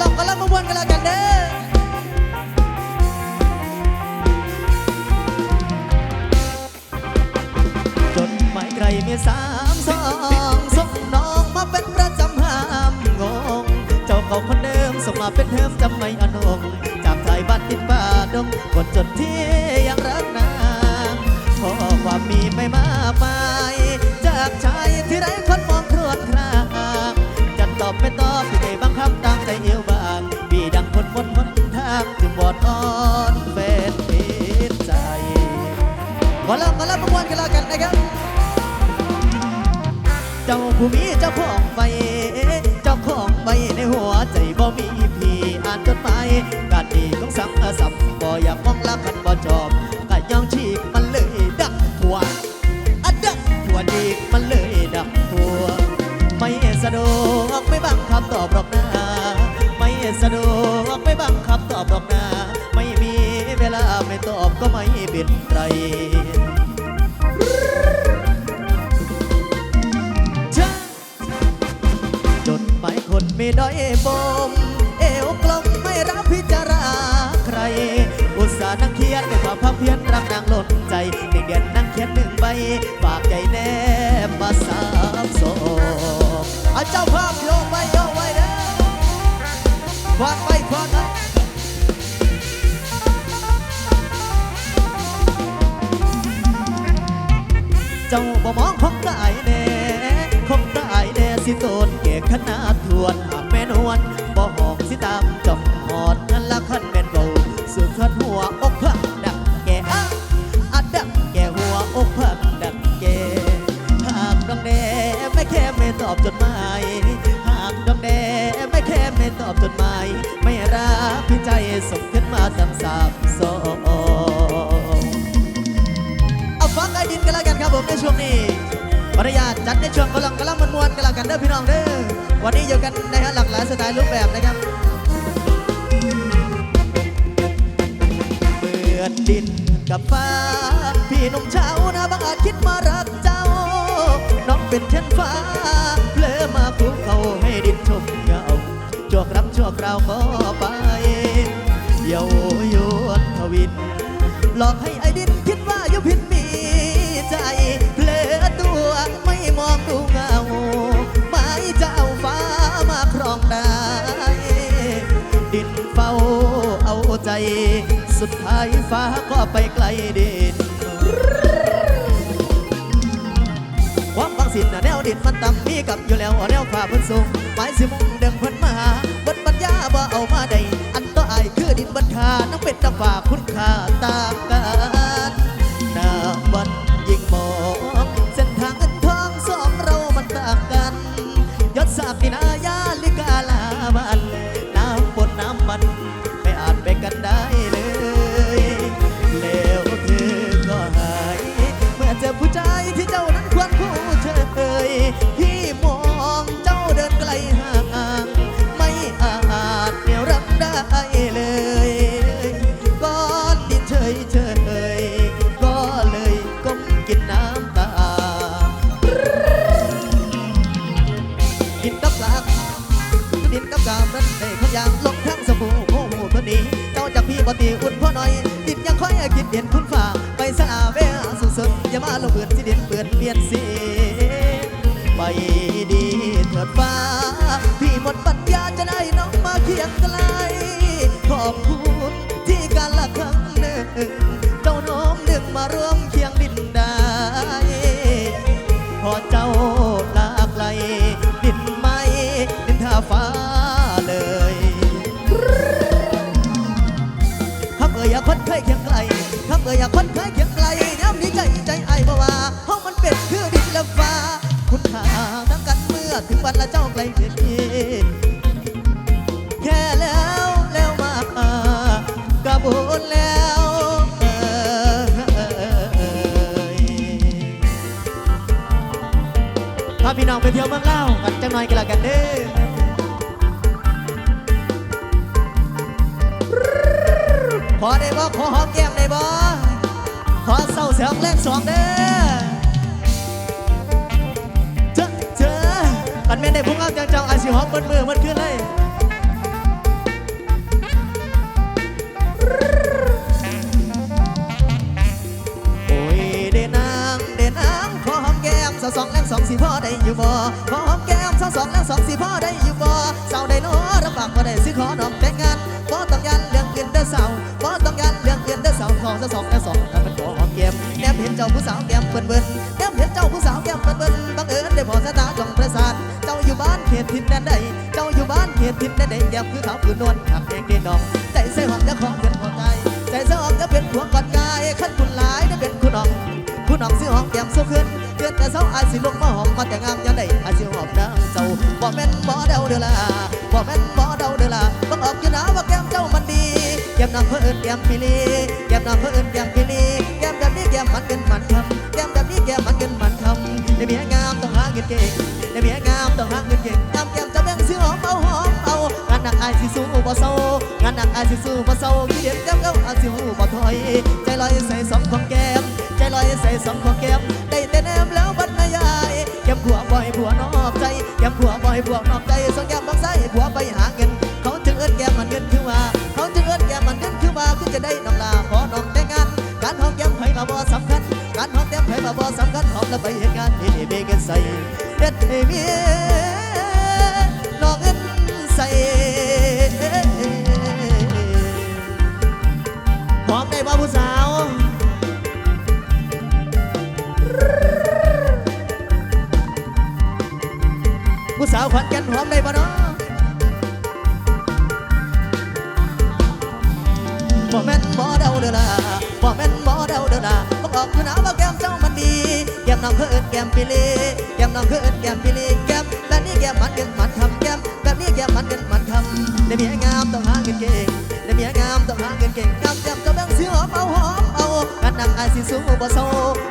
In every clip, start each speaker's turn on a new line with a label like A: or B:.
A: ลองก็ลองมาวนกันแล้วกัน บังคับตามใจเอวบางบีดังคนวนหนทางจึงบอดอ่อนเฟนปิดใจขอลองขอลองประมวลกันแล้วกันนะครับ เจ้าผู้มีเจ้าของใบเจ้าของใบในหัวใจบ่มีพี่อ่านจดหมายการดีของสังสัมบ่อยากม ก็ไม่เป็นไรจดหมายคนไม่ด้อยบมเอวกลมไม่รับพิจาราใคร อุตส่าห์นั่งเขียนด้วยความภาคเพียรรักนางหล่นใจเด็กเดียนนั่งเขียนหนึ่งใบฝากใจแนบมาสามโซอาเจ้าภาพโยกไปโยกไว้เด้อควานไปควานนะ จ้าบ่มองของตายแน่ของตายแน่สิโตนเกขนาดทวนหากแม่นวล ช่วงกำลังกำลังมันมวนกันล้วกันเด้อพี่น้องเด้อวันนี้อยู่กันในหลากหลายสไตล์รูปแบบนะครับเปื้อดินกับฟ้า พี่นุ่มเช้านะบางอาจคิดมารักเจ้า น้องเป็นเช่นฟ้าเพลอมาคุกเขาให้ดินชมเงาชั่วครั้งชั่วคราวก็ไปเยาวยวนทวิน หลอกให้ไอ้ดิน สุดท้ายฟ้าก็ไปไกลดินความบางสินน่ะแนวดินมันต่ำมีกับอยู่แล้วแนวฝ่าพันสูงหมายสิมุ่งเดิมพันมาบนปัญญาบ่เอามาใดอันต่ออายคือดินบนคาน้ำเป็ดตาฝ่าคุณค่าตามกัน บ่ตีอุ่นพ่อหน่อยดินยังค่อยคิดเด่นคุณฝ่าไปสลาเวาสุดสุดอย่ามาลงเบือนที่ดินเปือนเปลี่ยนสีไปดีเถิดฟ้า พี่หมดปัญญาจะได้น้องมาเคียงไกลขอบคุณที่การละครั้งหนึ่ง ถึงวันละเจ้าไกลเพียงแค่แล้วแล้วมากระบุญแล้วเอ่ยพาพี่น้องไปเที่ยวเมืองเล่าวกันจังหน่อยกันละกันเด้อขอได้บ่ขอหอมแก้มได้บ่ขอเศร้าเสียงแรกสองเด้อ นแม่ได้พุ่งเอาจังเจ้าไอซิหอมเบิดมือเบิดขึ้นเลยโอ้ยเดนางเดนางขอหอมแก้มสาวสองแล้วสองสี่พ่อได้อยู่บ่ขอหอมแก้มสาวสองแล้วสองสี่พ่อได้อยู่บ่สาวได้น้อรับปากก็ได้ซื้อขอนองแต่งงานบ่ต้องยันเรื่องเกินเด้อสาวบ่ต้องยันเรื่องเกินเด้อสาวขอสาวสองแล้วสองแล้วมันขอหอมแก้มแนมเห็นเจ้าผู้สาวแก้มเบิ่นเบิ่นแนมเห็นเจ้าผู้สาวแก้มเบิ่นเบิ่นบังเอิญ อยู่บ้านเขตทินแดนใดเจ้าอยู่บ้านเขตทินแดนใดแก้มคือขาวคือนวลหักเด็กเด่นน้อง ใจใส่หอมจะของเงินพอใจ ใจใส่หอมจะเป็นผัวก่อนกายขั้นคุณหลายได้เป็นคุณน้องผู้น้องสิหอมแก้มสู้ขึ้นเดือนแต่เช้าอายสิลงมาหอมมาแต่งามยังไดอายสิหอมนางเจ้าบ่แม่นบ่เดาเด้อละบ่แม่นบ่เดาเด้อละบังออกอยู่นะว่าแก้มเจ้ามันดีแก้มนางเพิ่นเอิ้นแก้มพิลีแก้มนางเพิ่นเอิ้นแก้มพิลีแก้มแบบนี้แก้มมันเงินมันคำแก้มแบบนี้แก้มมันเงินมันคำในเมียงามต้องหาเงินเก่งในเมียงาม ต้องหาเงินเก่งงามแก้มจะแบ่งสิหอมเอาหอมเอางานหนักอายสิสู้บ่เศร้างานหนักอายสิสู้บ่เศร้าขี้เด็ดแก้มเก้าอายสิฮู้บ่ถอย ใจลอยใส่สองของแก้ม ใจลอยใส่สองของแก้ม ได้แต่แนมแล้วบรรยายแก้มผัวบ่อยผัวนอกใจแก้มผัวบ่อยผัวนอกใจส่วนแก้มบางไส้ผัวไปหาเงิน เขาจึงเอิ้นแก้มมันเงินคือว่าเขาจึงเอิ้นแก้มมันเงินคือว่าคือจะได้น้องลาขอน้องแต่งงาน การหอมแก้มไผมาบ่สำคัญ การหอมแก้มไผมาบ่สำคัญหอมแล้วไปเฮ็ดงานเฮ็ดให้ เบกันใส่เฮ็ดให้เมีย สิสูงบ่เศร้า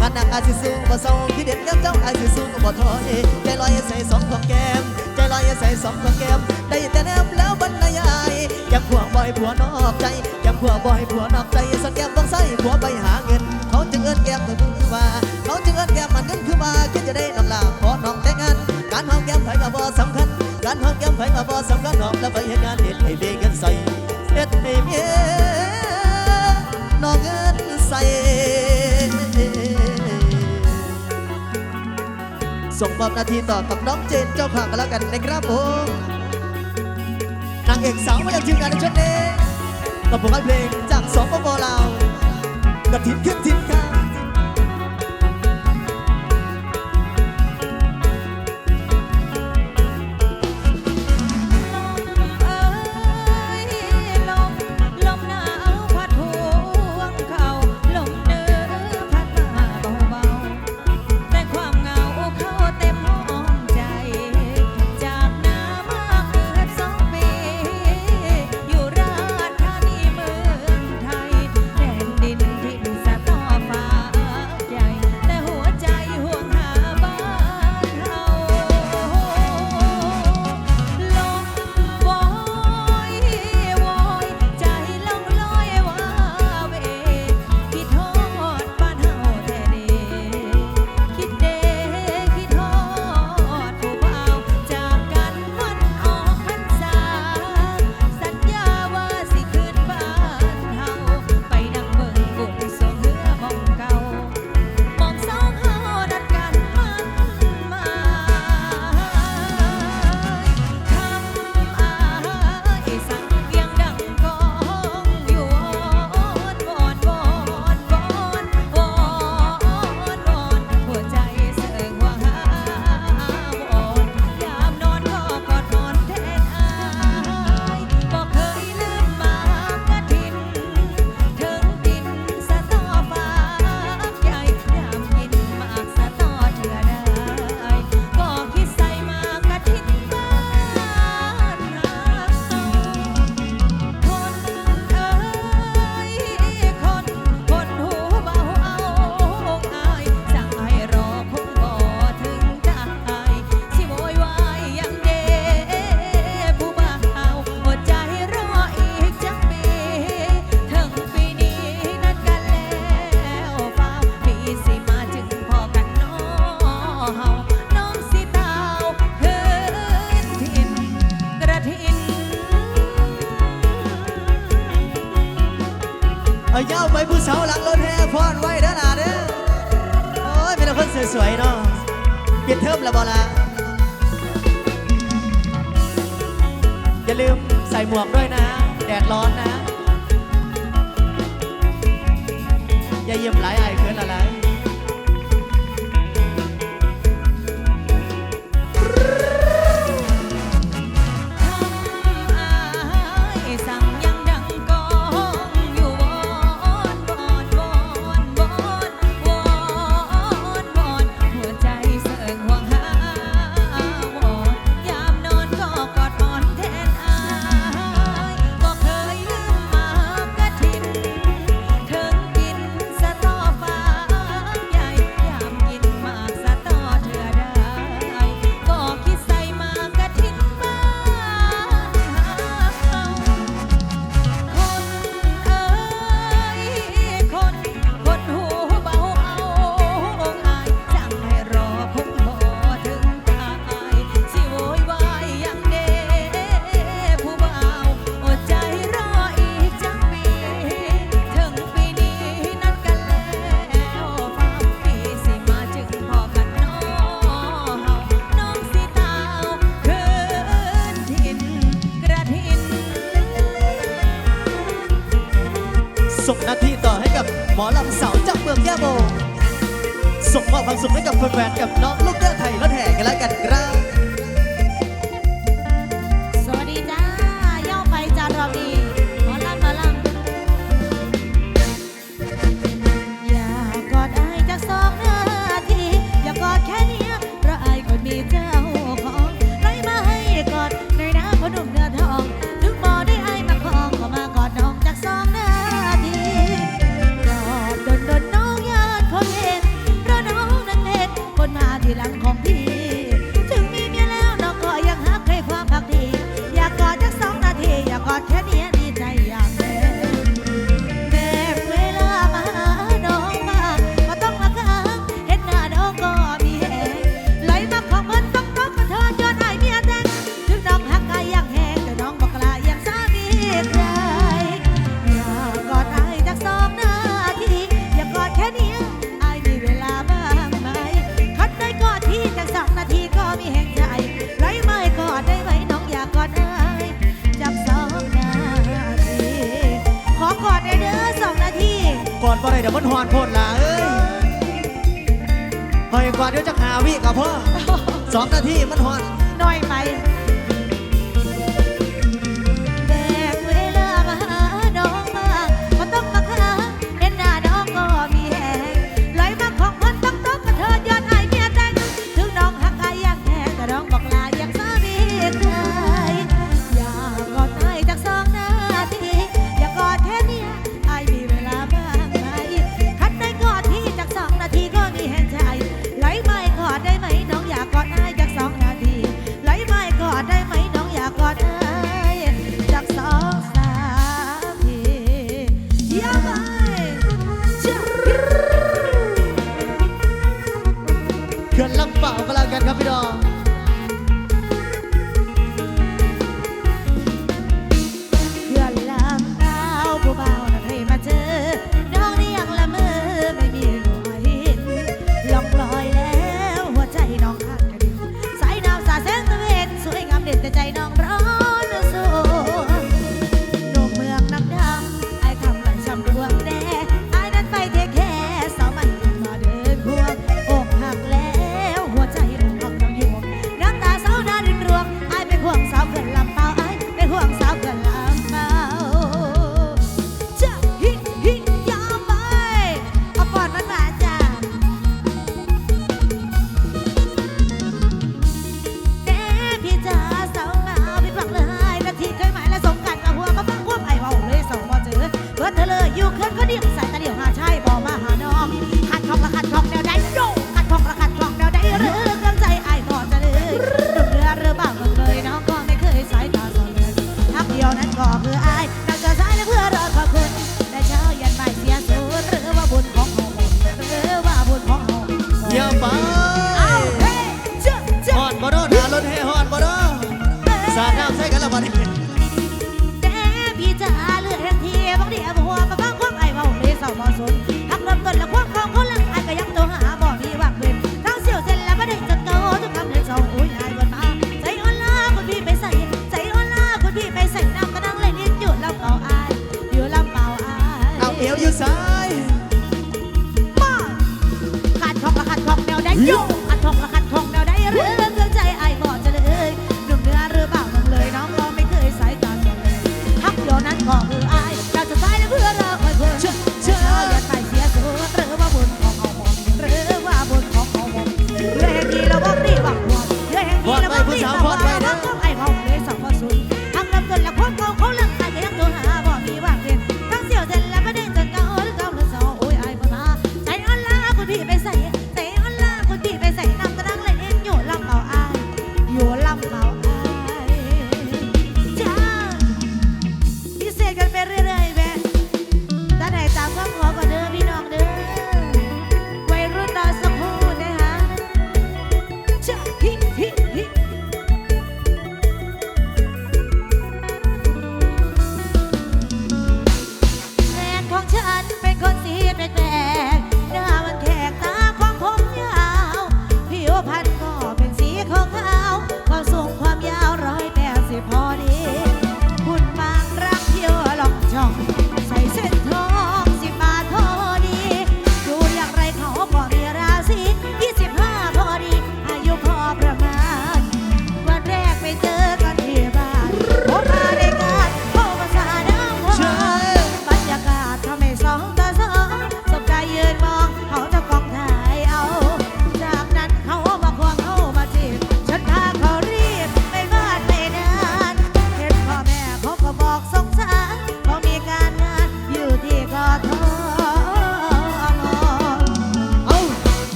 A: งานหนักอายสิสู้บ่เศร้าที่เด็ดแก้มเจ้าอายสิสู้บ่ถอยใจลอยใส่สองของแก้มใจลอยใส่สองของแก้มได้แต่แนมแล้วบรรยายแก้มผัวบ่อยผัวนอกใจแก้มผัวบ่อยผัวนอกใจสักแก้มต้องใส่ผัวไปหาเงิน เขาจึงเอิ้นแก้มตัวคือว่า เขาจึงเอิ้นแก้มมันเงินคือว่าคิดจะได้น้องลาขอน้องแต่งงานการหอมแก้มไผ่ก็บ่สำคัญการหอมแก้มไผ่ก็บ่สำคัญหอมแล้วไปเฮ็ดงานเฮ็ดให้เบ ส่งมอบหนาทีต่อกับน้องเจนเจ้าขากันแล้วกันนะครับผมนางเอกสาวมาจากทีมงานในชุดนี้กับผลงานเพลงจากสองปปลาวกระถิ่นขึ้น
B: ทินค่ะ
A: เอาเย้าไปผู้สาวหลังรถแห่พอนไว้
C: เด้อหนาเด้อโอ้ยเป็นแต่คน
A: สวยๆเนาะ
C: เปลี่ยนเทอมละ
A: บอ
C: ละอย่าลืมใส่หม
A: วกด้
C: วยนะ แดดร้อนนะ อย่าเยี่ยมหลายไอ้เพื่อนอะไร ว่าเดี๋ยวจะหาวิกับพ่อสองนาทีมันหอน
A: เขื่
C: อนลำเป่าก็แล้ว
A: กัน
C: ครั
A: บพี่
C: ดอง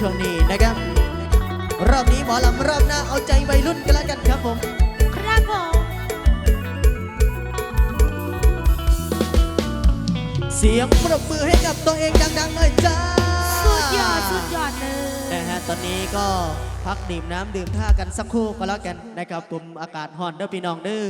A: ช่วงนี้นะครับ รอบนี้หมอลำรอบหน้าเอาใจวัยรุ่นกันแล้วกันครับผม
C: ครับผม
A: เสียงปรบมือให้กับตัวเองดังๆเลยจ้า
C: สุดยอดสุดยอดเลย
A: นะฮะตอนนี้ก็พักดื่มน้ำดื่มท่ากันสักครู่ก็แล้วกันนะครับผมอากาศห่อนเด้อพี่น้องเด้อ